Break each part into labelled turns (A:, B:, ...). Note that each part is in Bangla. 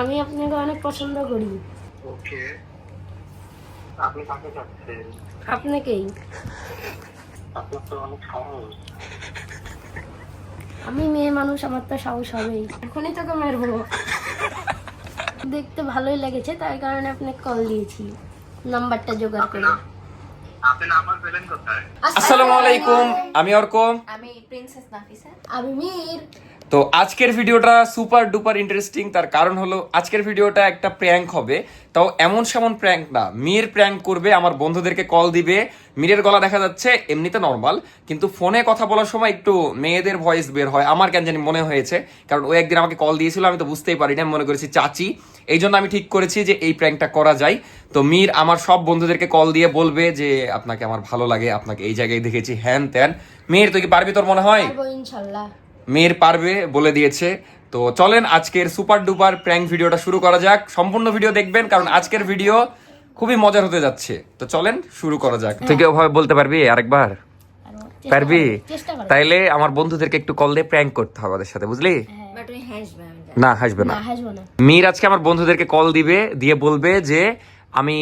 A: আমি আপনাকে অনেক পছন্দ করি।
B: ওকে। আপনি কাকে চাচ্ছেন
A: আপনাকেই।
B: আপনার তো অনেক সাহস।
A: আমি মেয়ে মানুষ আমার তো সাহস হবেই। এখনই তোকে মারবো। দেখতে ভালোই লেগেছে তাই কারণে আপনাকে কল দিয়েছি। নাম্বারটা জোগাড় করে।
C: আসসালামু আলাইকুম। আমি অর্ক।
D: আমি প্রিন্সেস নাফিসা।
A: আমি মীর।
C: তো আজকের ভিডিওটা সুপার ডুপার ইন্টারেস্টিং তার কারণ হলো আজকের ভিডিওটা একটা প্র্যাঙ্ক হবে। তাও এমন সেমন প্র্যাঙ্ক না, মির প্র্যাঙ্ক করবে, আমার বন্ধুদেরকে কল দিবে। মিরের গলা দেখা যাচ্ছে এমনিতে নর্মাল কিন্তু ফোনে কথা বলার সময় একটু মেয়েদের ভয়েস বের হয়। আমার কেন জানি মনে হয়েছে, কারণ ও একদিন আমাকে কল দিয়েছিল, আমি তো বুঝতেই পারি না মনে করেছি চাচি। এই জন্য আমি ঠিক করেছি যে এই প্র্যাঙ্কটা করা যায়। তো মীর আমার সব বন্ধুদেরকে কল দিয়ে বলবে যে, আপনাকে আমার ভালো লাগে, আপনাকে এই জায়গায় দেখেছি, হ্যান ত্যান। মীর, তুই কি পারবি তোর মনে হয়? মেয়ের পারবে বলে দিয়েছে। তো চলেন আজকের সুপার ডুপার প্র্যাঙ্ক ভিডিওটা শুরু করা যাক। সম্পূর্ণ ভিডিও দেখবেন কারণ আজকের ভিডিও খুবই মজার হতে যাচ্ছে। তো চলেন শুরু করা যাক। তুই কি ওভাবে বলতে পারবি আরেকবার? পারবি? তাইলে আমার বন্ধুদেরকে একটু কল দিয়ে প্র্যাঙ্ক করতে হবে ওদের সাথে বুঝলি?
D: জানি।
C: না হাসবে না। মীর আজকে আমার বন্ধুদেরকে কল দিবে দিয়ে বলবে যে আমি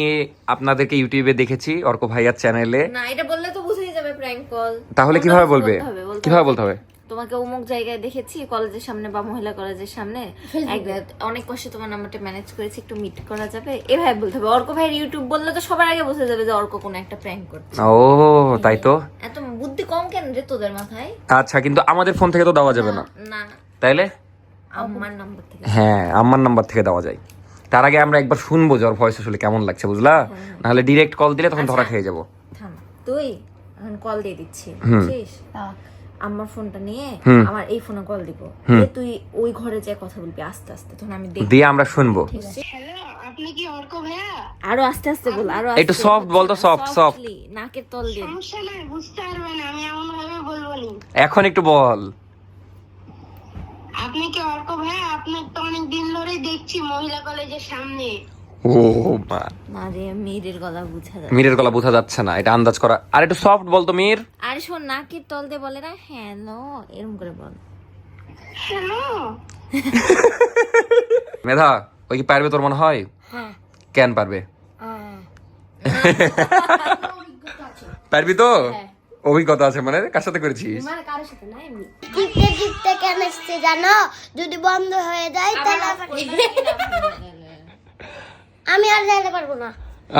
C: আপনাদেরকে ইউটিউবে দেখেছি অর্ক ভাইয়ার চ্যানেলে
D: না এটা বললে তো বুঝেই যাবে প্র্যাঙ্ক কল
C: তাহলে কীভাবে বলবে? কীভাবে বলতে হবে?
D: তোমাকে অমুক জায়গায় দেখেছি কলেজের সামনে বা মহিলা কলেজের সামনে। একবার অনেক কষ্টে তোমার নাম্বারটা ম্যানেজ করেছি একটু মিট করা যাবে। এভাবে বলতে হবে। অর্ক ভাইয়ের ইউটিউব বললে তো সবার আগে বুঝে যাবে যে অর্ক কোনো একটা প্র্যাঙ্ক করছে।
C: ও তাই তো?
D: এত বুদ্ধি কম কেন রে তোদের মাথায়?
C: আচ্ছা কিন্তু আমাদের ফোন থেকে তো দেওয়া যাবে না।
D: না
C: তাইলে?
D: আমার নাম্বার থেকে
C: হ্যাঁ আমার নাম্বার থেকে দেওয়া যায়। তার আগে আমরা একবার শুনব যে ওর ভয়েস আসলে কেমন লাগছে বুঝলা? নাহলে ডিরেক্ট কল দিলে তখন ধরা খেয়ে যাব।
D: থাম। তুই এখন কল দিয়ে দিচ্ছি বুঝছিস? আমার ফোনটা নিয়ে আমার এই ফোনে কল দিব। তুই ওই ঘরে যে কথা বলবি আস্তে আস্তে। তখন আমি দেখব।
C: দিয়ে আমরা শুনব।
A: আপনি কি অর্ক ভাইয়া?
D: আরও আস্তে আস্তে বল আরও
C: একটু soft বল তো, soft।
D: Softly, নাকের তল দিয়ে।
A: সমস্যা নাই বুঝতে পারবেন আমি এমন ভাবে বলব নি।
C: এখন একটু বল।
A: আপনি কি অর্ক ভাইয়া? আপনার তো অনেক দিন ধরেই দেখছি মহিলা কলেজের সামনে।
C: ও মা।
D: না রে গলা বুঝা যায়
C: মিরের গলা বোঝা যাচ্ছে না এটা আন্দাজ করা। আর একটু সফট বল তো মির।
D: আর শোন নাকের তল দিয়ে বলে না হ্যালো এরকম করে বল।
A: হ্যালো।
C: মেধা ওই কি পারবে তোর মনে হয়?
A: হ্যাঁ।
C: কেন পারবে? পারবি তো? অভিজ্ঞতা আছে মানে কার সাথে করেছিস?
A: মানে কারোর সাথে না এমনি।
E: জিততে জিততে কেন এসছে জানো? যদি বন্ধ হয়ে যায় তাহলে আমি আর যাইতে পারব না।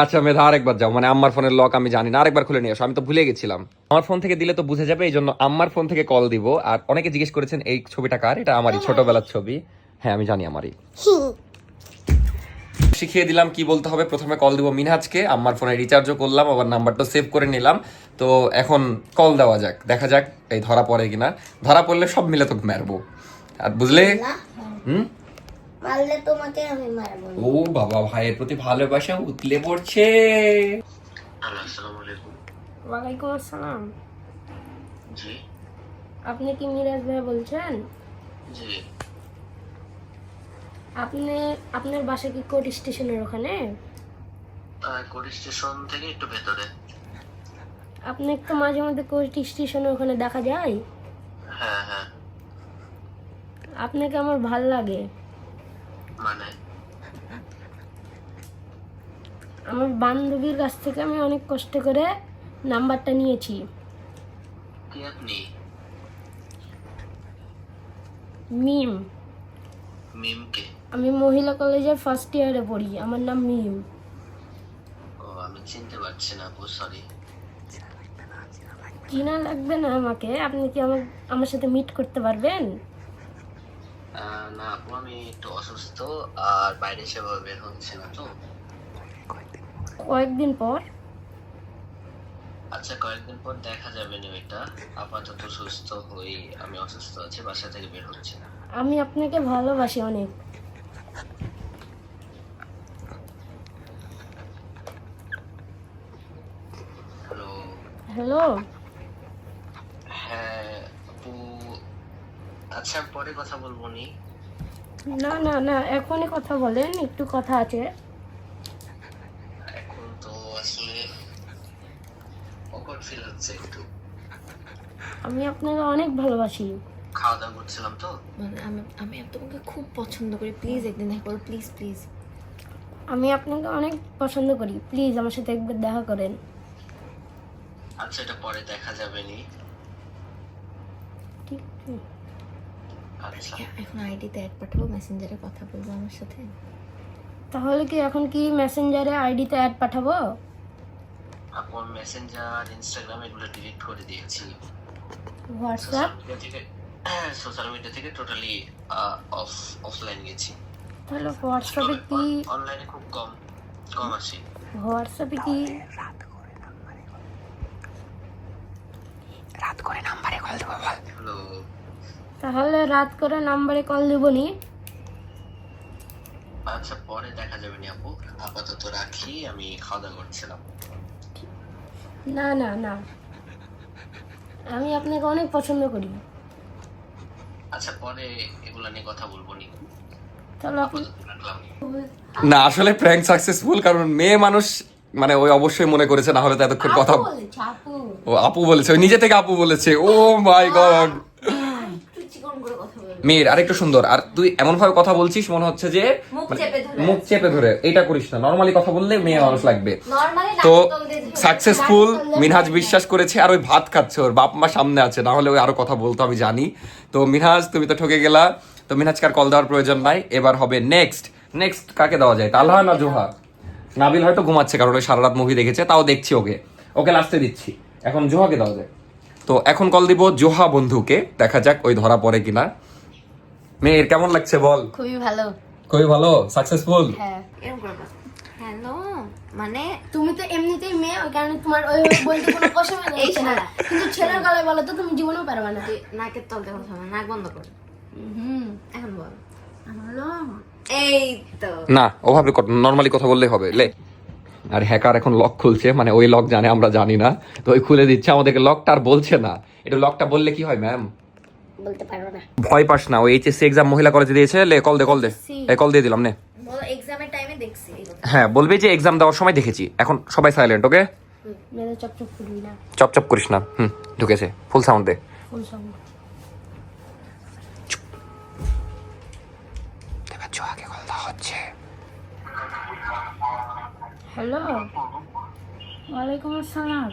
C: আচ্ছা মেধা আরেকবার যাও মানে আম্মার ফোনের লক আমি জানি না। আরেকবার খুলে নিয়ে আসো। আমি তো ভুলে গেছিলাম। আমার ফোন থেকে দিলে তো বুঝে যাবে এই জন্য আম্মার ফোন থেকে কল দিব। আর অনেকে জিজ্ঞেস করেছেন এই ছবিটা কার? এটা আমারই ছোটবেলার ছবি। হ্যাঁ আমি জানি আমারই। শিখিয়ে দিলাম কি বলতে হবে। প্রথমে কল দিব মিনহাজকে। আম্মার ফোনে রিচার্জও করলাম আবার নাম্বারটা সেভ করে নিলাম। তো এখন কল দেওয়া যাক। দেখা যাক এই ধরা পড়ে কিনা। ধরা পড়লে সব মিলে তোকে মারবো। আর বুঝলে? হুম?
E: মারলে তোমাকে আমি মারবো
C: ও বাবা ভাইয়ের প্রতি ভালোবাসা উতলে পড়ছে।
B: আসসালামু আলাইকুম।
A: ওয়ালাইকুম আসসালাম।
B: জি।
A: আপনি কি মিরাজ ভাই বলছেন?
B: জি।
A: আপনি আপনার বাসা কি কোর্ট স্টেশনের ওখানে?
B: কোড স্টেশন থেকে একটু ভেতরে।
A: আপনি তো মাঝে মধ্যে কোর্ট স্টেশনের ওখানে দেখা যায়?
B: হ্যাঁ হ্যাঁ।
A: আপনাকে আমার ভালো লাগে।
B: মানে?
A: আমার বান্ধবীর কাছ থেকে আমি অনেক কষ্ট করে নাম্বারটা নিয়েছি।
B: কি আপনি?
A: মিম।
B: মিমকে
A: আমি মহিলা কলেজের ফার্স্ট ইয়ারে পড়ি আমার নাম মিম।
B: ও আমি চিনতে পারছি না আপু সরি
A: চিনা লাগবে না আমাকে? আপনি কি আমার আমার সাথে মিট করতে পারবেন?
B: না আপু আমি একটু অসুস্থ আর বাইরে সেভাবে বের হচ্ছে না তো।
A: কয়েকদিন পর?
B: আচ্ছা কয়েকদিন পর দেখা যাবে না এটা আপাতত সুস্থ হই আমি অসুস্থ আছি বাসা থেকে বের হচ্ছে না।
A: আমি আপনাকে ভালোবাসি অনেক।
B: হ্যালো
A: হ্যালো
B: আচ্ছা পরে কথা বলব নি
A: না না না এখনই কথা বলেন একটু কথা আছে।
B: এখন তো আসলে অকওয়ার্ড ফিল হচ্ছে একটু।
A: আমি আপনাকে অনেক ভালোবাসি।
B: খাওয়া দাওয়া করছিলাম তো।
D: মানে আমি আমি তোমাকে খুব পছন্দ করি প্লিজ একদিন দেখা করো প্লিজ প্লিজ
A: আমি আপনাকে অনেক পছন্দ করি প্লিজ আমার সাথে একবার দেখা করেন।
B: আচ্ছা এটা পরে দেখা যাবে নি।
A: ঠিক আছে?
B: আচ্ছা
D: এখন আইডিতে অ্যাড পাঠাবো মেসেঞ্জারে কথা বলব আমার সাথে।
A: তাহলে কি এখন কি মেসেঞ্জারে আইডিতে অ্যাড পাঠাবো?
B: আপন মেসেঞ্জার ইনস্টাগ্রাম এগুলো ডিলিট করে দিয়েছি।
A: হোয়াটসঅ্যাপ?
B: সোশ্যাল মিডিয়া থেকে সোশ্যাল মিডিয়া থেকে টোটালি অফ অফলাইন গেছি।
A: তাহলে হোয়াটসঅ্যাপে কি
B: অনলাইনে খুব কম কম আসি।
A: হোয়াটসঅ্যাপে কি রাত করে নাম্বারে কল দেবো
B: হ্যালো
A: তাহলে রাত করে নাম্বারে কল দেবনি
B: আচ্ছা পরে দেখা যাবে নি আপু। আপাতত রাখি আমি খাওয়া দাওয়া করছিলাম।
A: না না না। আমি আপনাকে অনেক পছন্দ করি।
B: আচ্ছা পরে এগুলা নিয়ে কথা বলব নি।
A: তাহলে
C: না আসলে প্র্যাঙ্ক সাকসেসফুল কারণ মেয়ে মানুষ মানে ওই অবশ্যই মনে করেছে না হলে তো এতক্ষণ কথা
A: আপু।
C: ও আপু বলেছে ওই নিজে থেকে আপু বলেছে। ও মাই গড মেয়ের আরেকটু সুন্দর। আর তুই এমন ভাবে কথা বলছিস মনে হচ্ছে যে
D: মুখ
C: মানে
D: চেপে ধরে।
C: মুখ চেপে ধরে। এটা করিস না। নর্মালি কথা বললে মেয়ে মানুষ লাগবে। তো। সাকসেসফুল মিনহাজ বিশ্বাস করেছে আর ওই ভাত খাচ্ছে। ওর বাপ মা সামনে আছে না হলে ওই আরও কথা বলতো আমি জানি। তো মিনহাজ তুমি তো ঠকে গেলা। তো মিনহাজকে আর কল দেওয়ার প্রয়োজন নাই। এবার হবে নেক্সট নেক্সট কাকে দেওয়া যায়? তালহা না জোহা? নাবিল হয়তো ঘুমাচ্ছে কারণ ওই সারা রাত মুভি দেখেছে তাও দেখছি ওকে। ওকে লাস্টে দিচ্ছি। এখন জোহাকে দেওয়া যায়। তো এখন কল দিব জোহা বন্ধুকে। দেখা যাক ওই ধরা পড়ে কিনা। মেয়ের কেমন লাগছে বল?
A: খুবই ভালো।
C: খুবই ভালো? সাকসেসফুল
A: হ্যাঁ।
D: এরকম হ্যালো। মানে
A: তুমি তো এমনিতেই মেয়ে ওই কারণে তোমার ওই বলতে কোনো অসুবিধা
D: এই
A: না। কিন্তু ছেলের গলায় বলো তো তুমি জীবনেও পারবে না।
D: তুই নাকের তল কথা বল, নাক বন্ধ কর।
A: হুম
D: এখন বল।
A: ভালো
D: এই তো।
C: না ওভাবে নর্মালি কথা বললেই হবে লে। আর হ্যাকার এখন লক খুলছে মানে ওই লক জানে আমরা জানি না। তো ওই খুলে দিচ্ছে আমাদেরকে লকটা আর বলছে না। এটা লকটা বললে কি হয় ম্যাম
A: বলতে পারব না।
C: ভয় পাস না ওই এইচএসসি এক্সাম মহিলা কলেজে দিয়েছে লে কল দে কল দে। এই কল দিয়ে দিলাম নে।
D: এক্সামের টাইমে দেখছি
C: হ্যাঁ বলবি যে এক্সাম দেওয়ার সময় দেখেছি এখন সবাই সাইলেন্ট ওকে
A: চপচপ করবি না।
C: চপ চপ করিস না হুম ঢুকেছে ফুল সাউন্ড দে।
A: ফুল সাউন্ড
C: হচ্ছে।
A: হ্যালো। ওয়ালাইকুম আসসালাম।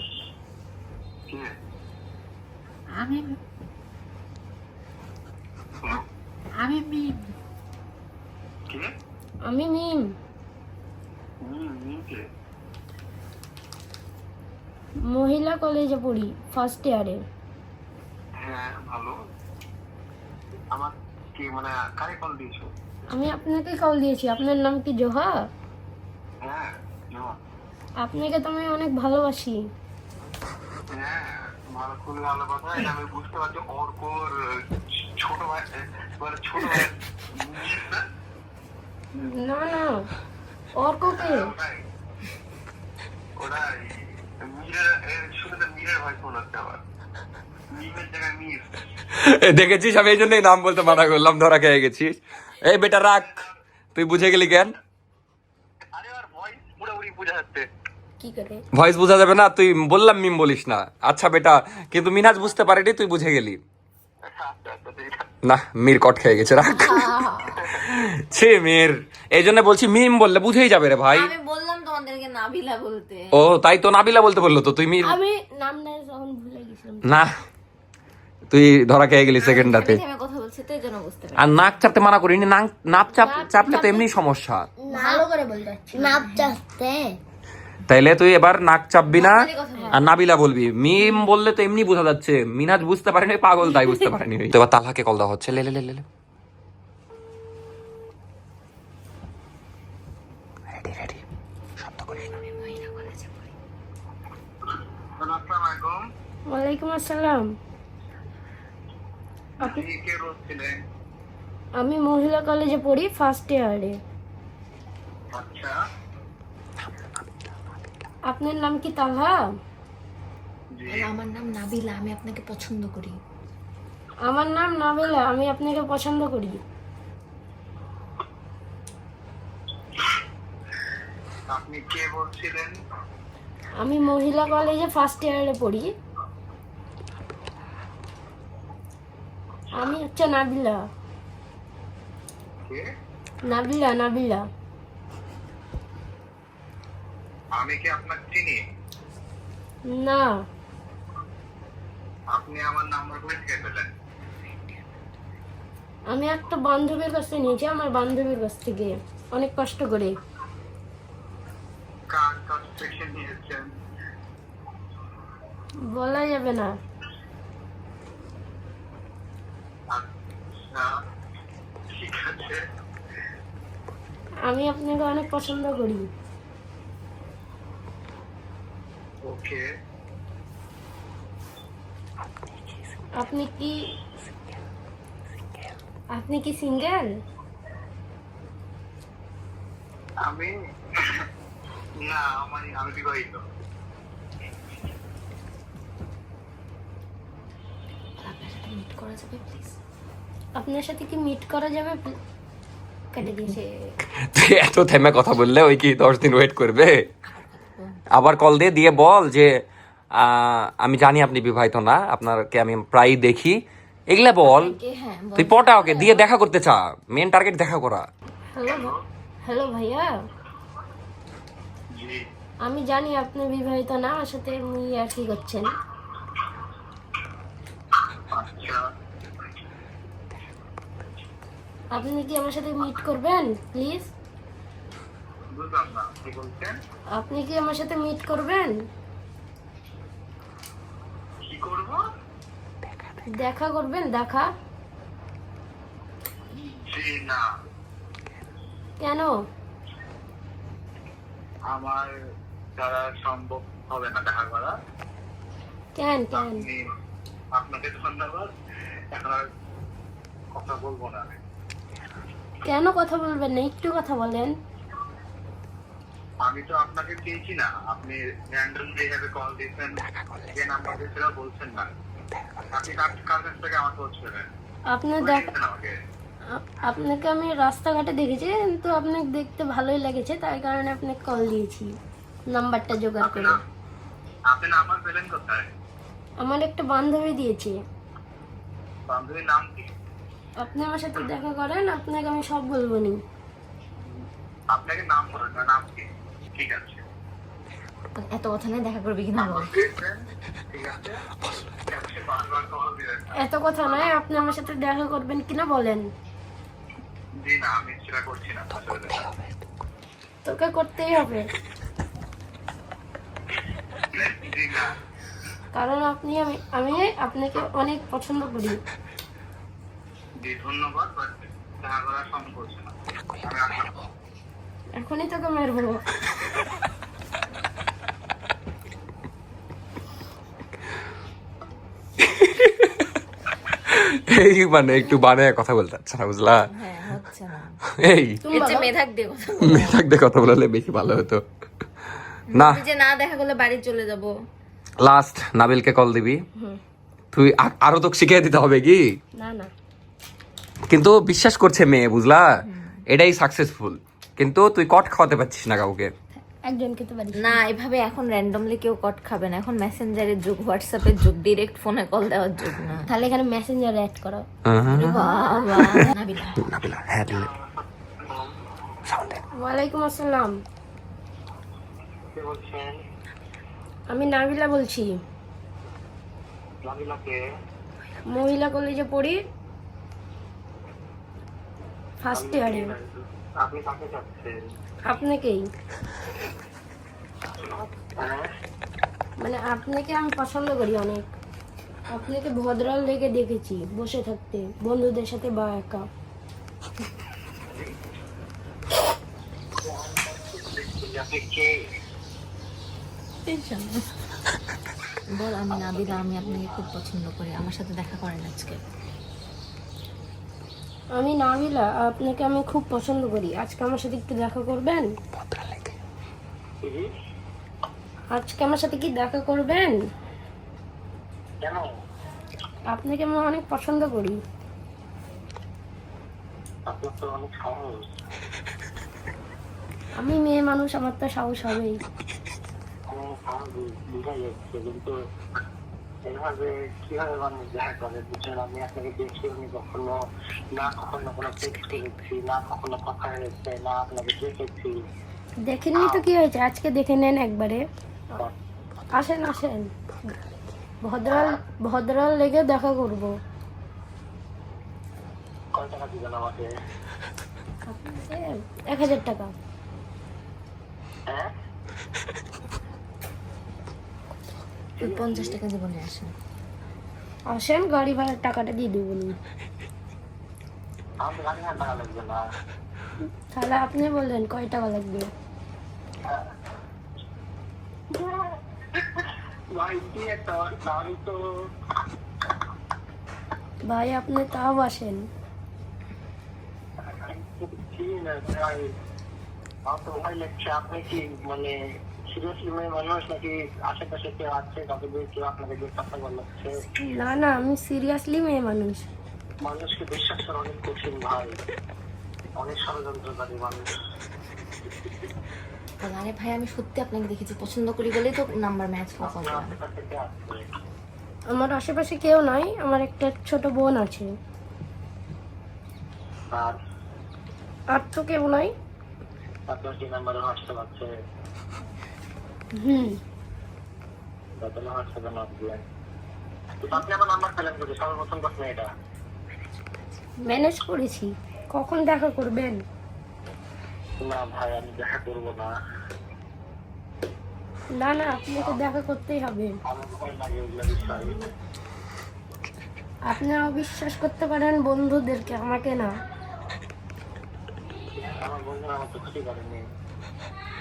A: আমি আমি মিম। আমি মিম। মহিলা কলেজে পড়ি ফার্স্ট ইয়ারে
F: হ্যাঁ ভালো। আমার কি মানে কারে কল দিয়েছ?
A: আমি আপনাকে কল দিয়েছি। আপনার নাম কি জোহা?
F: হ্যাঁ
A: আপনাকে তো আমি অনেক ভালোবাসি।
F: হ্যাঁ ভালো খুবই ভালো কথা এটা আমি বুঝতে পারছি। অর্কর ছোট ভাই মানে ছোট ভাই।
A: না না
F: ওটাই জায়গায় মির।
C: দেখেছিস? আমি এই জন্যই নাম বলতে মানা করলাম ধরা খেয়ে গেছিস। এই বেটা রাখ। তুই বুঝে গেলি কেন
F: আরে আর ভয়েস পুরোপুরি বোঝা যাচ্ছে
A: কি করে
C: ভয়েস বোঝা যাবে না তুই বললাম মিম বলিস না। আচ্ছা বেটা কিন্তু মিনাজ বুঝতে পারেনি তুই বুঝে গেলি। না মির কট খেয়ে গেছে রাখ। ছে মির এই জন্য বলছি মিম বললে বুঝেই যাবে রে ভাই।
D: আমি বললাম তোমাদেরকে নাবিলা বলতে।
C: ও তাই তো নাবিলা বলতে বলল তো তুই মির
A: আমি নামটা যখন ভুলে গেছিলাম।
C: না তুই ধরা খেয়ে গেলি সেকেন্ডটাতে
D: থেমে কথা বলছে তো জন্য বুঝতে পারি
C: আর নাক চাপতে মানা করিনি নাক নাক চাপ চাপলে তো এমনি সমস্যা।
A: ভালো করে বলতে
E: নাপ চাচ্ছে
C: তাইলে তুই এবার নাক চাপবি না। আর নাবিলা বলবি। মিম বললে তো এমনি বোঝা যাচ্ছে। মিনাজ বুঝতে পারেনি পাগল তাই বুঝতে পারেনি। তো এবার তালহাকে কল দেওয়া হচ্ছে। লে লে লে লে লে। রেডি রেডি শব্দ করিস না।
A: ওয়ালাইকুম আসসালাম। আমি মহিলা কলেজে পড়ি ফার্স্ট ইয়ারে
F: আচ্ছা।
A: আপনার নাম কি তালহা?
D: আমার নাম নাবিলা আমি আপনাকে পছন্দ করি।
A: আমার নাম নাবেলা আমি আপনাকে পছন্দ করি।
F: আপনি কে বলছিলেন?
A: আমি মহিলা কলেজে ফার্স্ট ইয়ারে পড়ি। আমি হচ্ছে নাবিলা।
G: কে?
A: নাবিলা নাবিলা।
G: আমি কি আপনাকে চিনি?
A: না।
G: আপনি আমার নাম্বার করে থেকে পেলেন
A: আমি একটা বান্ধবীর কাছ থেকে নিয়েছি আমার বান্ধবীর কাছ থেকে। অনেক কষ্ট করে।
G: কার কনস্ট্রাকশন নিয়েছেন?
A: বলা যাবে না।
G: আচ্ছা
A: আমি আপনাকে অনেক পছন্দ করি।
G: ওকে।
A: আপনি কি আপনি কি সিঙ্গেল?
G: আমি? না আমার আমি বিবাহিত।
D: মিট করা যাবে প্লিজ
A: আপনার সাথে কি মিট করা যাবে? কেটে দিয়েছে।
C: তুই এত থেমে কথা বললে ওই কি দশ দিন ওয়েট করবে? আবার কল দিয়ে দিয়ে বল যে আমি জানি আপনি বিবাহিত না আপনাকে আমি প্রায়ই দেখি। এগুলা বল।
D: হ্যাঁ বল।
C: তুই পটা ওকে দিয়ে দেখা করতে চা। মেন টার্গেট দেখা করা।
A: হ্যালো হ্যালো ভাইয়া। আমি জানি আপনি বিবাহিত না আমার সাথে এমনি আর কি করছেন।
G: আচ্ছা।
A: আপনি কি আমার সাথে মিট করবেন প্লিজ
G: বুঝলাম না কি বলছেন
A: আপনি কি আমার সাথে মিট করবেন?
G: কি করব?
A: দেখা করবেন দেখা?
G: না।
A: কেন?
G: আমার দ্বারা সম্ভব হবে না দেখা করা
A: কেন কেন?
G: আপনাকে ধন্যবাদ। এখন আর কথা বলব না।
A: কেন কথা বলবেন না? একটু কথা বলেন।
G: আমি তো আপনাকে চিনছি না। আপনি কল দিয়েছেন যে নাম্বার দিয়েছিল বলছেন না। আপনি কার কার কাছ থেকে আমার খোঁজ
A: আপনি দেখ আপনাকে আমি রাস্তাঘাটে দেখেছি কিন্তু আপনাকে দেখতে ভালোই লেগেছে তাই কারণে আপনাকে কল দিয়েছি। নাম্বারটা জোগাড় করে।
G: আপনি নাম্বার পেলেন কোথায়?
A: আমার একটা বান্ধবী দিয়েছে।
G: বান্ধবীর নাম কি?
A: আপনি আমার সাথে দেখা করেন আপনাকে আমি সব বলব নি।
G: আপনাকে নাম বলেন নাম কি? ঠিক আছে।
D: এত কথা নিয়ে দেখা করবি কিনা বল?
A: এত কথা নয় আপনি আমার সাথে দেখা করবেন কিনা বলেন? তোকে করতেই হবে। কারণ আপনি আমি আমি আপনাকে অনেক পছন্দ করি।
G: ধন্যবাদ দেখা করা সম্ভব না।
A: এখনই তোকে মেরবো।
C: এই মানে একটু বানায় কথা বলতে চাচ্ছে না বুঝলা?
D: হ্যাঁ
C: এই।
D: মেধাক দিয়ে কথা
C: দিয়ে বললে বেশি ভালো হতো। না।
D: যে না দেখা করলে বাড়ি চলে যাব।
C: লাস্ট নাবিলকে কল দিবি। তুই আরও তো শিখিয়ে দিতে হবে কি?
A: না না।
C: কিন্তু বিশ্বাস করছে মেয়ে বুঝলা? এটাই সাকসেসফুল কিন্তু তুই কট খাওয়াতে পারছিস না কাউকে।
A: একজনকে তো পারি
D: না। এভাবে এখন র্যান্ডমলি কেউ কট খাবে না। এখন মেসেঞ্জারের যুগ হোয়াটসঅ্যাপের যুগ ডিরেক্ট ফোনে কল দেওয়ার যুগ না।
A: তাহলে এখানে মেসেঞ্জার অ্যাড করো।
D: নাবিলা।
C: নাবিলা হ্যাঁ দিলে।
A: ওয়ালাইকুম আসসালাম। আমি নাবিলা বলছি। মহিলা কলেজে পড়ি। ফার্স্ট ইয়ারে
G: আপনি কাকে চাচ্ছেন?
A: আপনাকেই।
G: হ্যাঁ?
A: মানে আপনাকে আমি পছন্দ করি অনেক। আপনাকে ভদ্রাল লেগে দেখেছি বসে থাকতে বন্ধুদের সাথে বা একা।
D: বল আমি নাবিলা আমি আপনাকে খুব পছন্দ করি। আমার সাথে দেখা করেন আজকে।
A: আমি নাবিলা আপনাকে আমি খুব পছন্দ করি। আজকে আমার সাথে একটু দেখা করবেন? আজকে আমার সাথে কি দেখা করবেন? আপনাকে আমি অনেক পছন্দ করি। আমি মেয়ে মানুষ আমার তো সাহস হবেই।
F: এভাবে কীভাবে মানুষ দেখা করে বুঝছেন আমি আপনাকে দেখি আমি কখনো না কখনো কোনো টেক্সট করেছি না কখনো কথা হয়েছে না আপনাকে দেখেছি।
A: দেখেননি তো কি হয়েছে? আজকে দেখে নেন একবারে। আসেন আসেন। ভদ্রাল ভদ্রাল লেগে দেখা করব।
F: কয় টাকা দিবেন আমাকে?
A: এক হাজার টাকা।
F: হ্যাঁ?
D: ওই পঞ্চাশ টাকা জীবনে আসে।
A: আসেন গাড়ি ভাড়ার টাকাটা দিয়ে
F: না।
A: তাহলে আপনি বললেন কয় টাকা লাগবে?
F: ভাই
A: আপনি তাও আসেন।
F: আপনি কি মানে সিরিয়াসলি মেয়ে মানুষ নাকি আশেপাশে কেউ আছে? তাকে কেউ আপনাকে কথা বলাচ্ছে?
A: না না আমি সিরিয়াসলি মেয়ে মানুষ।
F: মানুষকে বিশ্বাস করা অনেক কঠিন ভাই। অনেক ষড়যন্ত্রকারী মানুষ।
D: আরে ভাই আমি সত্যি আপনাকে দেখেছি। পছন্দ করি বলেই তো নাম্বার ম্যাচ
F: আছে?
A: আমার আশেপাশে কেউ নাই আমার একটা ছোট বোন আছে।
F: আর
A: আর তো কেউ নাই।
F: আপনার কি নাম্বারে হোয়াটসঅ্যাপ আছে?
A: হুম।
F: আপনি
A: ম্যানেজ করেছি। কখন দেখা করবেন?
F: না ভাই আমি দেখা করব না।
A: না না আপনাকে দেখা করতেই হবে।
F: আমার ভয় লাগে ওগুলো বিষয়।
A: আপনারা বিশ্বাস করতে পারেন বন্ধুদেরকে আমাকে না।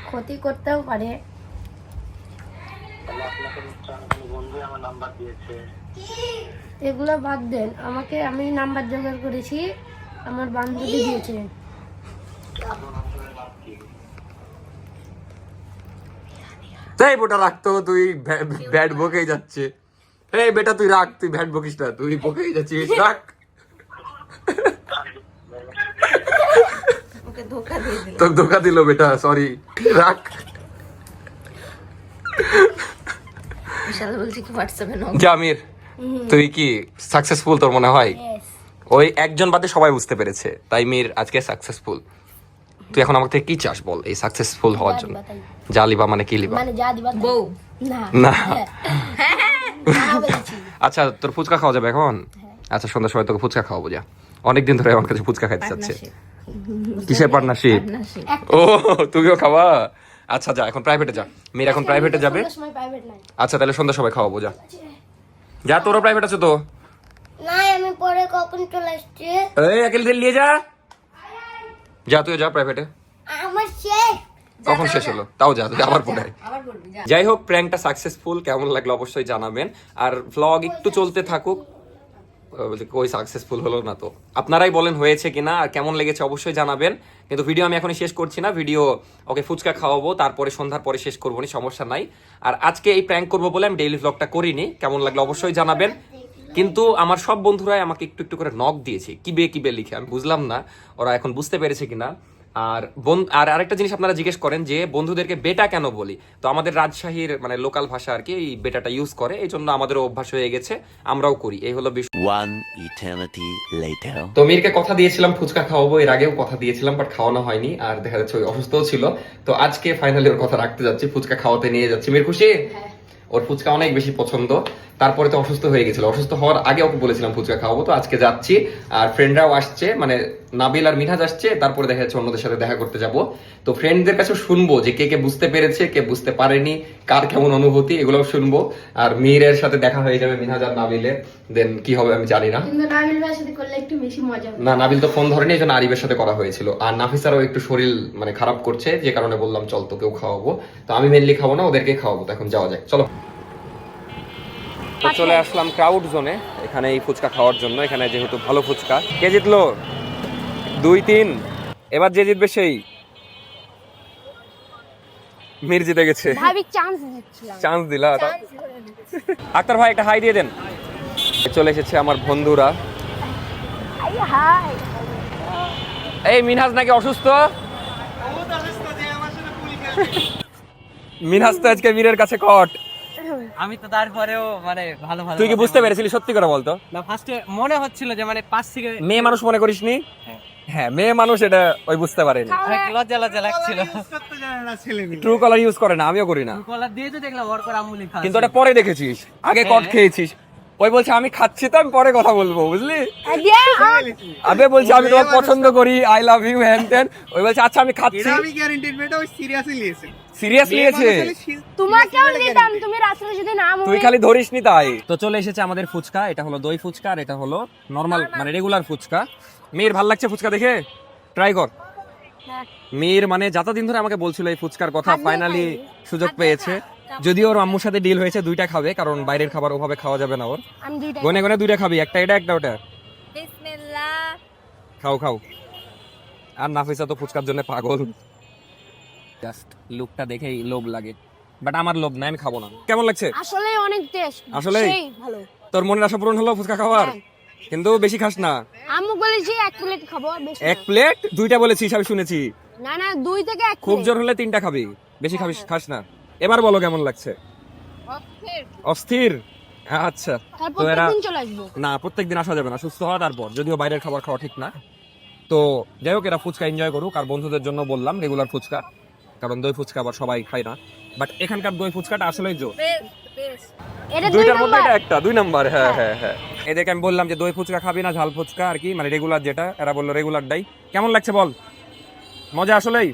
F: ক্ষতি
A: করতেও পারে
F: তাহলে আপনাকে নিশ্চয় আমার কোনো বন্ধু আমার নাম্বার দিয়েছে
A: এগুলো বাদ দেন। আমাকে আমি নাম্বার জোগাড় করেছি আমার বান্ধবী দিয়েছে।
C: তাই বেটা রাখতো তুই ব্যাট বকেই যাচ্ছে। এই বেটা তুই রাখ তুই ব্যাট বকিস না তুই বকেই যাচ্ছিস রাখ
D: ওকে ধোকা দিয়ে দিল।
C: তোকে ধোকা দিল বেটা সরি রাখ
D: বিশাল বলছি কি হোয়াটসঅ্যাপে নক।
C: জামির তুই কি সাকসেসফুল তোর মনে হয়? ওই একজন বাদে সবাই বুঝতে পেরেছে তাই মির আজকে সাকসেসফুল তুই এখন থেকে কি চাস বল এই সাকসেসফুল হওয়ার জন্য? যা লিবা মানে কি লিবা?
A: মানে যা দিবা
D: বউ।
A: না।
C: না।
A: না
C: আচ্ছা তোর ফুচকা খাওয়া যাবে এখন? আচ্ছা সন্ধ্যার সময় তোকে ফুচকা খাওয়াবো যা। অনেকদিন ধরে আমার কাছে ফুচকা খাইতে চাচ্ছে। কিসের পার্টনারশিপ?
D: পার্টনারশিপ।
C: ও তুমিও খাওয়া? আচ্ছা যা এখন প্রাইভেটে যা। মেয়ের এখন প্রাইভেটে যাবে।
A: প্রাইভেট নাই।
C: আচ্ছা তাহলে সন্ধ্যার সময় খাওয়াবো যা। যা তোরও প্রাইভেট আছে তো।
E: নাই আমি পরে কখন চলে আসছি?
C: এই একেল দিল নিয়ে যা। যা তুই যা প্রাইভেটে
E: আমার শেষ।
C: কখন শেষ হলো? তাও যা তুই আবার পড়াই
D: আবার বলবি
C: যাই হোক প্র্যাঙ্কটা সাকসেসফুল কেমন লাগল অবশ্যই জানাবেন। আর ভ্লগ একটু চলতে থাকুক। কই সাকসেসফুল হলো না তো? আপনারাই বলেন হয়েছে কিনা আর কেমন লেগেছে অবশ্যই জানাবেন। কিন্তু ভিডিও আমি এখনই শেষ করছি না ভিডিও ওকে ফুচকা খাওয়াবো, তারপরে সন্ধ্যার পরে শেষ করব সমস্যা নাই। আর আজকে এই প্র্যাঙ্ক করব বলে আমি ডেইলি ব্লগটা করিনি, কেমন লাগল অবশ্যই জানাবেন। কিন্তু আমার সব বন্ধুরাই আমাকে একটু একটু করে নক দিয়েছে, কিবে কিবে লিখে, আমি বুঝলাম না, ওরা এখন বুঝতে পেরেছে কিনা। আর বন- আর আরেকটা জিনিস আপনারা জিজ্ঞেস করেন যে বন্ধুদেরকে বেটা কেন বলি? তো আমাদের রাজশাহীর মানে লোকাল ভাষা আর কি এই বেটাটা ইউজ করে এই জন্য আমাদের অভ্যাস হয়ে গেছে আমরাও করি। এই হলো. তো মিরকে কথা দিয়েছিলাম ফুচকা খাওয়াবো এর আগেও কথা দিয়েছিলাম বাট খাওয়ানো হয়নি আর দেখা যাচ্ছে ওই অসুস্থও ছিল। তো আজকে ফাইনালি ওর কথা রাখতে যাচ্ছি ফুচকা খাওয়াতে নিয়ে যাচ্ছি। মির খুশি? ওর ফুচকা অনেক বেশি পছন্দ। তারপরে তো অসুস্থ হয়ে গেছিল। অসুস্থ হওয়ার আগে ওকে বলেছিলাম ফুচকা খাওয়াবো। তো আজকে যাচ্ছি আর ফ্রেন্ডরাও আসছে মানে নাবিল আর মিনহাজ আসছে তারপরে দেখা যাচ্ছে অন্যদের সাথে দেখা করতে যাব। তো ফ্রেন্ডদের কাছে শুনব যে কে কে বুঝতে পেরেছে কে বুঝতে পারেনি কার কেমন অনুভূতি এগুলোও শুনব। আর মীরের সাথে দেখা হয়ে যাবে মিনহাজ আর নাবিলের। দেন কি হবে আমি জানি না। না নাবিল তো ফোন ধরেনি এই জন্য আরিফের সাথে করা হয়েছিল। আর নাফিসারও একটু শরীর মানে খারাপ করছে যে কারণে বললাম চল তোকেও খাওয়াবো। তো আমি মেনলি খাব না ওদেরকে খাওয়াবো। তো এখন যাওয়া যাক চলো। তো চলে আসলাম ক্রাউড জোনে এখানে এই ফুচকা খাওয়ার জন্য। এখানে যেহেতু ভালো ফুচকা। কে জিতলো? দুই তিন এবার যে জিতবে সেই। মির জিতে গেছে।
A: চান্স
C: দিলা আক্তার ভাই একটা হাই দিয়ে দেন। চলে এসেছে আমার বন্ধুরা। এই মিনহাজ নাকি অসুস্থ? মিনহাজ তো আজকে মীরের কাছে কট
H: আমি তো তারপরেও মানে ভালো ভালো
C: তুই কি বুঝতে পেরেছিলি? সত্যি করে বলতো।
H: না ফার্স্টে মনে হচ্ছিল যে মানে পাশ থেকে
C: মেয়ে মানুষ মনে করিসনি? হ্যাঁ। মেয়ে মানুষ এটা ওই বুঝতে পারেনি।
H: লজ্জা লজ্জা লাগছিল
C: ট্রু কলার ইউজ করে না আমিও করি না।
H: কলার দিয়ে তো দেখলাম ওর করে আম্মু লেখা
C: কিন্তু ওটা পরে দেখেছিস আগে কট খেয়েছিস। ওই বলছে আমি খাচ্ছি তো আমি পরে কথা বলব বুঝলি? আবে বলছে আমি তোমাকে পছন্দ করি আই লাভ ইউ হ্যান ত্যান ওই বলছে আচ্ছা আমি খাচ্ছি।
I: আমি গ্যারান্টি এটা ওই সিরিয়াসলি নিয়েছে।
C: সিরিয়াস নিয়েছে?
A: তোমাকেও দিতাম তুমি রাত্রে যদি না
C: তুই খালি ধরিসনি তাই। তো চলে এসেছে আমাদের ফুচকা এটা হলো দই ফুচকা আর এটা হলো নর্মাল মানে রেগুলার ফুচকা। মেয়ের ভালো লাগছে ফুচকা দেখে? ট্রাই কর। মেয়ের মানে যতদিন ধরে আমাকে বলছিল এই ফুচকার কথা ফাইনালি সুযোগ পেয়েছে। যদিও ওর আম্মুর সাথে ডিল হয়েছে দুইটা খাবে কারণ বাইরের খাবার ওভাবে খাওয়া যাবে না ওর।
A: আমি দুইটা
C: গনে গনে দুইটা খাবি একটা এটা একটা ওটা। খাও খাও। আর নাফিসা তো ফুচকার জন্য পাগল। জাস্ট লুকটা দেখেই লোভ লাগে। বাট আমার লোভ নাই আমি খাব না। কেমন লাগছে?
A: আসলে অনেক টেস্ট
C: আসলেই?
A: সেই ভালো।
C: তোর মনের আশা পূরণ হলো ফুচকা খাওয়ার? কিন্তু বেশি খাস না।
A: আম্মু বলেছি এক প্লেট খাব বেশি
C: এক প্লেট দুইটা বলেছিস আমি শুনেছি।
A: না না দুই থেকে এক
C: খুব জোর হলে তিনটা খাবি বেশি খাবিস খাস না। এবার বলো কেমন লাগছে? অস্থির। আচ্ছা। তো এরা
A: প্রতিদিন চলে আসব।
C: না প্রত্যেকদিন আসা যাবে না সুস্থ হওয়া তারপর যদিও বাইরের খাবার খাওয়া ঠিক না। তো যাই হোক এরা ফুচকা এনজয় করুক আর বন্ধুদের জন্য বললাম রেগুলার ফুচকা কারণ দই ফুচকা আবার সবাই খায় না। বাট এখানকার দই ফুচকাটা আসলেই জোর। দুইটার মধ্যে এটা একটা দুই নাম্বার হ্যাঁ হ্যাঁ হ্যাঁ। এদেরকে আমি বললাম যে দই ফুচকা খাবি না ঝাল ফুচকা আর কি মানে রেগুলার যেটা এরা বলল রেগুলার ডাই। কেমন লাগছে বল? মজা আসলেই?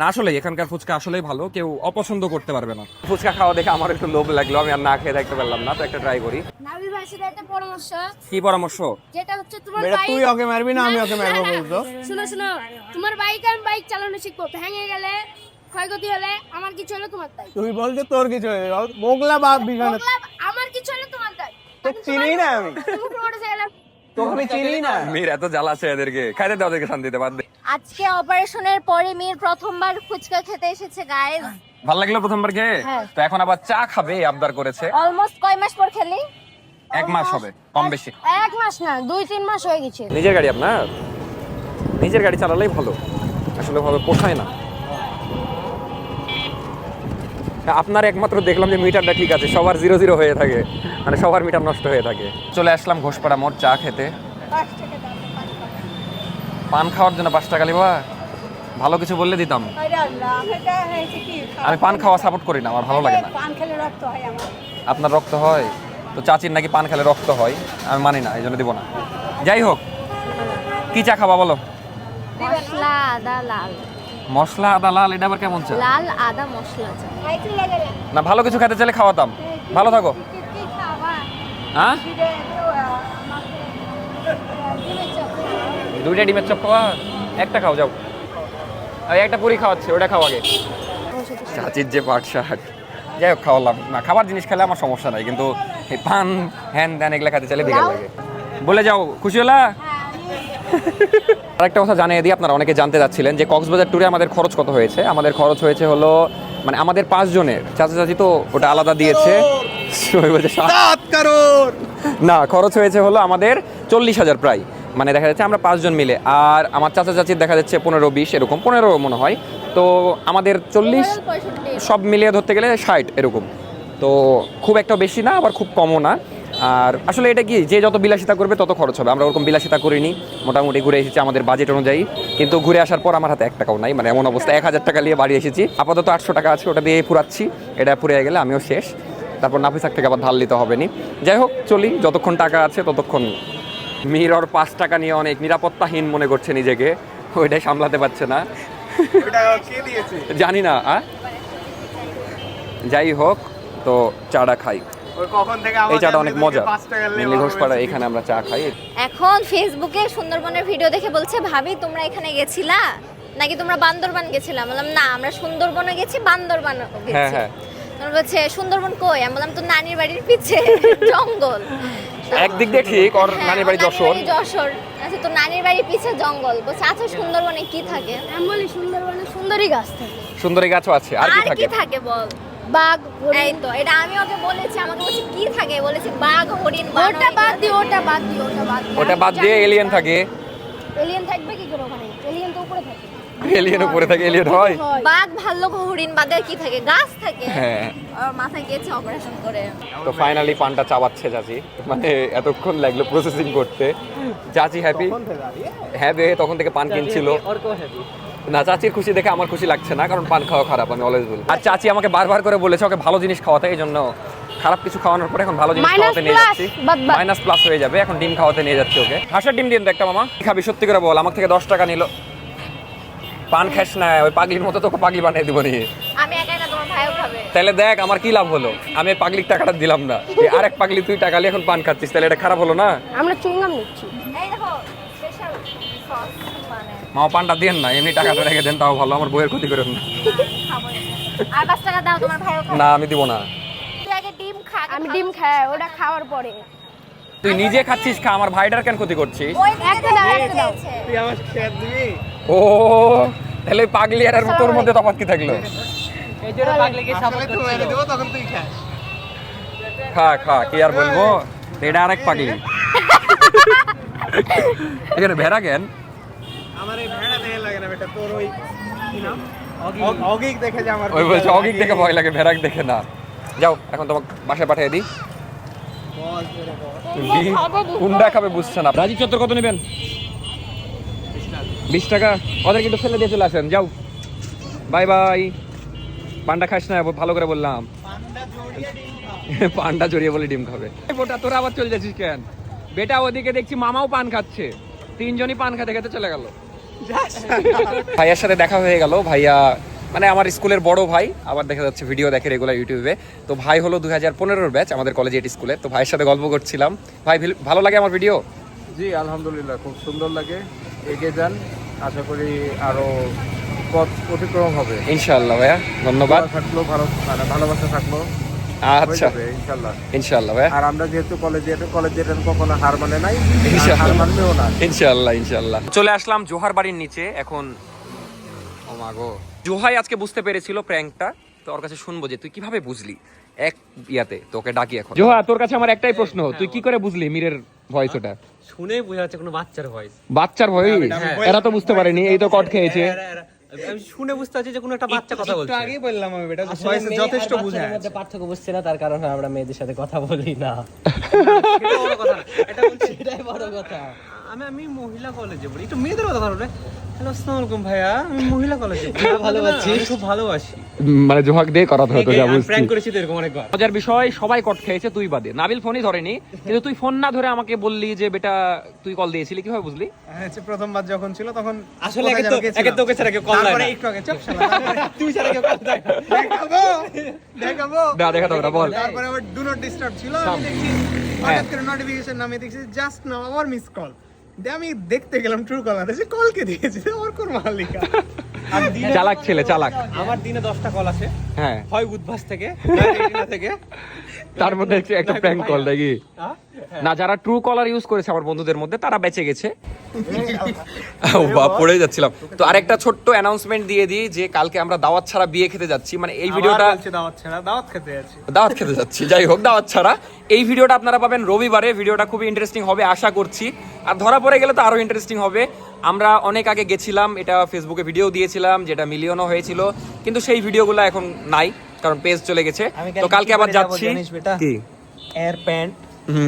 C: না আসলেই এখানকার ফুচকা আসলেই ভালো কেউ অপছন্দ করতে পারবে না। ফুচকা খাওয়া দেখে আমার একটু লোভ লাগল আমি আর না খেয়ে থাকতে পারলাম না তো একটা ট্রাই করি।
A: নাবি ভাই সেটা একটা পরামর্শ।
C: কি পরামর্শ?
A: যেটা হচ্ছে তোমার বাইক
I: তুই ওকে মারবি না আমি ওকে মারবো বলতো।
A: শুনো শুনো তোমার বাইক আমি বাইক চালানো শিখব। ভেঙে গেলে ক্ষয়ক্ষতি হলে আমার কিছু হলে তোমার তাই
I: তুই বলতে তোর কিছু হয়ে মোগলা বাপ বিঘানে
A: আমার কিছু হলে তোমার তাই
I: তোকে চিনি না আমি।
A: তুমি প্রমোটে গেলে
I: তোকে আমি চিনি না।
C: মেয়ের এত জ্বালাছে এদেরকে। খাইতে দাও ওদেরকে শান্তিতে বাদ দে।
D: আজকে অপারেশনের পরে মেয়ের প্রথমবার ফুচকা খেতে এসেছে গাইজ
C: ভালো লাগল প্রথমবার খেয়ে?
A: হ্যাঁ।
C: তো এখন আবার চা খাবে আবদার করেছে।
D: অলমোস্ট কয় মাস পর খেলি?
C: এক মাস হবে কম বেশি।
A: এক মাস না দুই তিন মাস হয়ে গেছে।
C: নিজের গাড়ি আপনার? নিজের গাড়ি চালালেই ভালো। আসলে ভাবে পোষায় না। আপনার একমাত্র দেখলাম যে মিটারটা ঠিক আছে, সবার জিরো জিরো হয়ে থাকে। মানে সবার মিটার নষ্ট হয়ে থাকে। চলে আসলাম ঘোষপাড়া মোড় চা খেতে। পান খাওয়ার জন্য পাঁচ টাকা লিবা? ভালো কিছু বললে দিতাম। আমি পান খাওয়া সাপোর্ট করি না, আমার ভালো লাগে না। আপনার রক্ত হয়? তো চাচির নাকি পান খেলে রক্ত হয়? আমি মানি না, এই জন্য দিব না। যাই হোক, কি চা খাবা বলো?
D: মশলা আদা, লাল।
C: মশলা আদা লাল এটা আবার কেমন চা?
D: লাল আদা মশলা চা।
C: না ভালো কিছু খেতে চাইলে খাওয়াতাম ভালো থাকো। হ্যাঁ? দুইটা ডিমের চপ খাওয়া? একটা খাও যাও। ওই একটা পুরি খাওয়াচ্ছে ওটা খাও আগে। চাচির যে পাট শাক। যাই হোক খাওয়ালাম। না খাবার জিনিস খেলে আমার সমস্যা নাই কিন্তু এই পান হ্যান ত্যান এগুলো খেতে চাইলে বিকাল লাগে। বলে যাও খুশি হলা? আরেকটা কথা জানিয়ে দিই আপনারা অনেকে জানতে চাচ্ছিলেন যে কক্সবাজার ট্যুরে আমাদের খরচ কত হয়েছে? আমাদের খরচ হয়েছে হলো মানে আমাদের পাঁচ জনের চাচা চাচি তো ওটা আলাদা দিয়েছে। না খরচ হয়েছে হলো আমাদের চল্লিশ হাজার প্রায়। মানে দেখা যাচ্ছে আমরা পাঁচজন মিলে। আর আমার চাচা চাচির দেখা যাচ্ছে পনেরো বিশ এরকম পনেরো মনে হয়। তো আমাদের চল্লিশ সব মিলিয়ে ধরতে গেলে ষাট এরকম। তো খুব একটা বেশি না আবার খুব কমও না। আর আসলে এটা কি যে যত বিলাসিতা করবে তত খরচ হবে। আমরা ওরকম বিলাসিতা করিনি। মোটামুটি ঘুরে এসেছি আমাদের বাজেট অনুযায়ী। কিন্তু ঘুরে আসার পর আমার হাতে এক টাকাও নাই। মানে এমন অবস্থা এক হাজার টাকা নিয়ে বাড়ি এসেছি। আপাতত আটশো টাকা আছে ওটা দিয়ে পুরাচ্ছি এটা পুরে গেলে আমিও শেষ। তারপর নাফিসাক থেকে আবার ধার নিতে হবে নি যাই হোক চলি। যতক্ষণ টাকা আছে ততক্ষণ মিরর পাঁচ টাকা নিয়ে অনেক নিরাপত্তাহীন মনে করছে নিজেকে। ওইটাই সামলাতে পারছে না। জানি না? যাই হোক তো চাটা খাই। এই চাটা অনেক মজা। মেনলি ঘোষপাড়া এখানে আমরা চা খাই।
D: এখন ফেসবুকে সুন্দরবনের ভিডিও দেখে বলছে ভাবি তোমরা এখানে গেছিলা? নাকি তোমরা বান্দরবান গেছিলাম বললাম না আমরা সুন্দরবনে গেছি বান্দরবান
C: হ্যাঁ
D: গেছি।
C: হ্যাঁ
D: বলছে সুন্দরবন কই? আমি বললাম তো নানির বাড়ির পিছে জঙ্গল।
C: একদিক দিয়ে ঠিক ওর
D: হ্যাঁ,
C: নানির বাড়ি যশোর।
D: যশোর। আচ্ছা তো নানির বাড়ির পিছে জঙ্গল। বলছে আচ্ছা সুন্দরবনে কি থাকে?
A: আমি বলি সুন্দরবনে সুন্দরী গাছ থাকে।
C: সুন্দরী গাছও আছে আর কি
D: আর কি থাকে বল?
A: বাঘ
D: এই তো এটা আমি ওকে বলেছি আমাকে বলছে কি থাকে? বলেছে বাঘ হরিণ
A: ওটা বাদ দিও ওটা বাদ দিও ওটা বাদ দিও।
C: ওটা বাদ দিয়ে এলিয়েন থাকে।
A: এলিয়েন থাকবে কি করে ওখানে? এলিয়েন তো উপরে থাকে।
C: এলিয়েনও পড়ে থাকে এলিয়েন হয়।
D: বাঘ ভাল্লুক হরিণ বাদে কি থাকে? গাছ থাকে।
C: হ্যাঁ।
D: মাথায় গেছে অপারেশন করে।
C: তো ফাইনালি পানটা চাবাচ্ছে চাচি। মানে এতক্ষণ লাগল প্রসেসিং করতে। চাচি হ্যাপি হ্যাঁ বে তখন থেকে পান কিনছিল। না চাচির খুশি দেখে আমার খুশি লাগছে না কারণ পান খাওয়া খারাপ আমি অলওয়েজ বলি। আর চাচি আমাকে বারবার করে বলেছে ওকে ভালো জিনিস খাওয়াতে। এই জন্য খারাপ কিছু খাওয়ানোর পরে এখন ভালো জিনিস খাওয়াতে নিয়ে যাচ্ছি। মাইনাস প্লাস হয়ে যাবে এখন ডিম খাওয়াতে নিয়ে যাচ্ছি ওকে। হাঁসের ডিম দিন তো একটা মামা। খাবি? সত্যি করে বল আমার থেকে দশ টাকা নিল। পান খাস না ওই পাগলির মতো তোকে পাগলি বানিয়ে দিব নিয়ে
D: আমি না তোমার ভাইও খাবে।
C: তাহলে দেখ আমার কি লাভ হলো? আমি পাগলির টাকাটা দিলাম না। এই আরেক পাগলি তুই টাকা নিয়ে এখন পান খাচ্ছিস তাহলে এটা খারাপ হলো না?
A: আমরা চুইংগাম নিচ্ছি।
D: এই দেখো স্পেশাল সস
C: মামা পানটা দেন না এমনি টাকাটা রেখে দেন তাও ভালো আমার বইয়ের ক্ষতি করেন না।
D: আর পাঁচ টাকা দাও তোমার ভাইও খাবে।
C: না আমি দিব না।
D: তুই আগে ডিম খা
A: আমি ডিম খাই ওটা খাওয়ার পরে।
C: তুই নিজে খাচ্ছিস খা আমার ভাইটার কেন ক্ষতি করছিস?
D: ওই
A: একটা দাও, একটা দাও।
I: তুই আমার খেয়াল দিবি?
C: ও তাহলে ওই পাগলি আর তোর মধ্যে তফাৎ কি থাকল?
H: এই জন্য পাগলিকে সাপোর্ট
I: তো
H: করছিল।
I: মেরে দেবো তখন তুই খাস
C: খা খা কি আর বলব? এটা আরেক পাগলি। এখানে ভেড়া কেন?
I: আমার এই ভেড়া দেখে লাগে না বেটা তোর ওই কি নাম? অগিক। দেখে যে আমার
C: ওই বলছে অগিক দেখে ভয় লাগে ভেড়াক দেখে না। যাও এখন তোমাকে বাসায় পাঠিয়ে দিই।
I: বস বেটা বস।
C: দি- কোনটা খাবে বুঝছে না। রাজি চত্বর কত নেবেন? বিশ টাকা। ওদের কিন্তু ফেলে দিয়ে চলে আসেন। যাও। Bye bye. পান্ডা খাস না ভালো করে বললাম। পান্ডা জড়িয়ে বলে ডিম খাবে। ওটা তোরা আবার চলে যাচ্ছিস কেন? বেটা ওদিকে দেখছি মামাও পান খাচ্ছে। তিনজনই পান খেতে খেতে চলে গেল। ভাইয়ার সাথে দেখা হয়ে গেল। ভাইয়া মানে আমার স্কুলের বড় ভাই আবার দেখা যাচ্ছে ভিডিও দেখে রেগুলার ইউটিউবে তো ভাই হলো দুই হাজার পনেরোর ব্যাচ আমাদের কলেজে এটি স্কুলে তো ভাইয়ের সাথে গল্প করছিলাম। ভাই ভিল- লাগে আমার ভিডিও
I: জি আলহামদুলিল্লাহ খুব সুন্দর লাগে। এগিয়ে যান আশা করি আরও পথ অতিক্রম হবে।
C: ইনশাআল্লাহ ভাইয়া ধন্যবাদ।
I: থাকল ভালো ভালোবাসা থাকল।
C: আচ্ছা। ইনশাআল্লাহ ভাইয়া।
I: আর আমরা যেহেতু কলেজে কলেজে কখনো হার মানে নাই আর
C: ইনশাআল্লাহ।
I: হার মানবেও না।
C: ইনশাআল্লাহ ইনশাআল্লাহ চলে আসলাম জোহার বাড়ির নিচে এখন ও জোহাই আজকে বুঝতে পেরেছিল প্র্যাঙ্কটা তো ওর কাছে শুনব যে তুই কীভাবে বুঝলি? এক ইয়াতে তোকে ডাকি এখন। জোহা তোর কাছে আমার একটাই প্রশ্ন তুই কি করে বুঝলি মীরের ভয়েস ওটা?
H: শুনেই বোঝা যাচ্ছে কোনো বাচ্চার ভয়েস
C: বাচ্চার ভয় এরা তো বুঝতে পারেনি এই তো কট খেয়েছে।
H: আমি শুনে বুঝতে পারছি যে কোনো একটা বাচ্চা কথা বলছে।
I: আগেই বললাম আমি
H: আসলে
I: ভয়েসে যথেষ্ট বুঝা
H: মধ্যে পার্থক্য বুঝছে না তার কারণ আমরা মেয়েদের সাথে কথা বলি না।
I: এটা বড় কথা এটা বলছি
H: বড় কথা।
I: আমি আমি মহিলা কলেজে পড়ি। একটু মেয়েদের কথা ধরো হ্যালো আসসালামু আলাইকুম ভাইয়া। আমি মহিলা কলেজে
H: ভালোবাসিস?
I: আমি খুব ভালোবাসি।
C: মানে জোহাক দিয়ে করাতে হতো যা বুঝছি।
I: প্র্যাঙ্ক করেছি তো এরকম অনেকবার।
C: মজার বিষয় সবাই কট খেয়েছে তুই বাদে। নাবিল ফোনই ধরেনি কিন্তু তুই ফোন না ধরে আমাকে বললি যে বেটা তুই কল দিয়েছিলি। কীভাবে বুঝলি?
I: প্রথমবার যখন ছিল তখন
H: আসলে একে
I: যেন
H: তো-
I: গেছিলাম।
H: একে তোকে ছাড়া কেউ call দেয়
I: তারপরে
H: না।
I: একটু আগে চুপ শালা, তুই ছাড়া কেউ কল দেয় দেখাবো দেখাবো।
C: না দেখাতে হবে না বল।
I: তারপরে আবার ডু নট ডিস্টার্ব ছিল আমি দেখছি
C: হ্যাঁ।
I: হঠাৎ করে নোটিফিকেশন নামে দেখছি জাস্ট নাও আমার মিস কল দিয়ে আমি দেখতে গেলাম ট্রু কলার এসে কলকে দিয়েছে ওর কোন মালিকা?
C: চালাক ছেলে চালাক।
I: আমার দিনে দশটা কল আছে।
C: হ্যাঁ।
I: হয় উদ্ভাস থেকে থেকে।
C: তার মধ্যে একটা- প্র্যাঙ্ক কল নাকি?
I: হ্যাঁ?
C: না যারা ট্রু কলার ইউজ করেছে আমার বন্ধুদের মধ্যে তারা বেঁচে গেছে। ও পড়ে যাচ্ছিলাম। তো আরেকটা ছোট্ট অ্যানাউন্সমেন্ট দিয়ে দিই যে কালকে আমরা দাওয়াত ছাড়া বিয়ে খেতে যাচ্ছি। মানে এই ভিডিওটা
I: দাওয়াত ছাড়া দাওয়াত খেতে আছি
C: দাওয়াত খেতে যাচ্ছি যাই হোক দাওয়াত ছাড়া। এই ভিডিওটা আপনারা পাবেন রবিবারে ভিডিওটা খুবই ইন্টারেস্টিং হবে আশা করছি। আর ধরা পড়ে গেলে তো আরও ইন্টারেস্টিং হবে। আমরা অনেক আগে গেছিলাম এটা ফেসবুকে ভিডিও দিয়েছিলাম যেটা মিলিয়নও হয়েছিল কিন্তু সেই ভিডিওগুলো এখন নাই। কারণ পেজ চলে গেছে। তো কালকে আবার যাচ্ছি। কি?
I: এয়ার প্যান্ট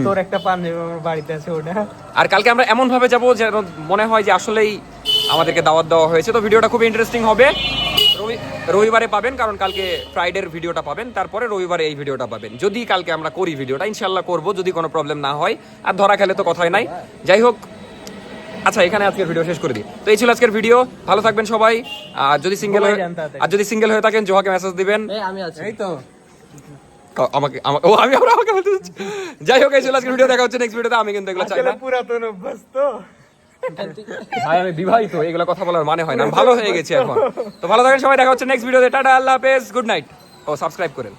I: তোর একটা পাঞ্জাবি আমার বাড়িতে আছে ওটা।
C: আর কালকে আমরা এমন ভাবে যাব যেন মনে হয় যে আসলেই আমাদেরকে দাওয়াত দেওয়া হয়েছে। তো ভিডিওটা খুব ইন্টারেস্টিং হবে। রবিবারে পাবেন কারণ কালকে ফ্রাইডের ভিডিওটা পাবেন। তারপরে রবিবারে এই ভিডিওটা পাবেন। যদি কালকে আমরা করি ভিডিওটা ইনশাল্লাহ করব যদি কোনো প্রবলেম না হয়। আর ধরা খেলে তো কথাই নাই। যাই হোক আচ্ছা এখানে আজকের ভিডিও শেষ করে দিই। তো এই ছিল আজকের ভিডিও। ভালো থাকবেন সবাই। আর যদি সিঙ্গেল হয়ে আর যদি সিঙ্গেল হয়ে থাকেন জোহাকে মেসেজ দিবেন।
H: আমি আছি।
I: এই তো।
C: আমাকে ও আমি আবার আমাকে বলতে যাই হোক এই ছিল আজকের ভিডিও। দেখা হচ্ছে নেক্সট ভিডিওতে আমি কিন্তু এগুলো চাই না।
I: পুরাতন অভ্যাস তো
C: ভাই আমি বিবাহিত। এগুলো কথা বলার মানে হয় না। ভালো হয়ে গেছি এখন। তো ভালো থাকেন সবাই। দেখা হচ্ছে নেক্সট ভিডিওতে টাটা আল্লাহ হাফেজ। গুড নাইট ও সাবস্ক্রাইব করেন।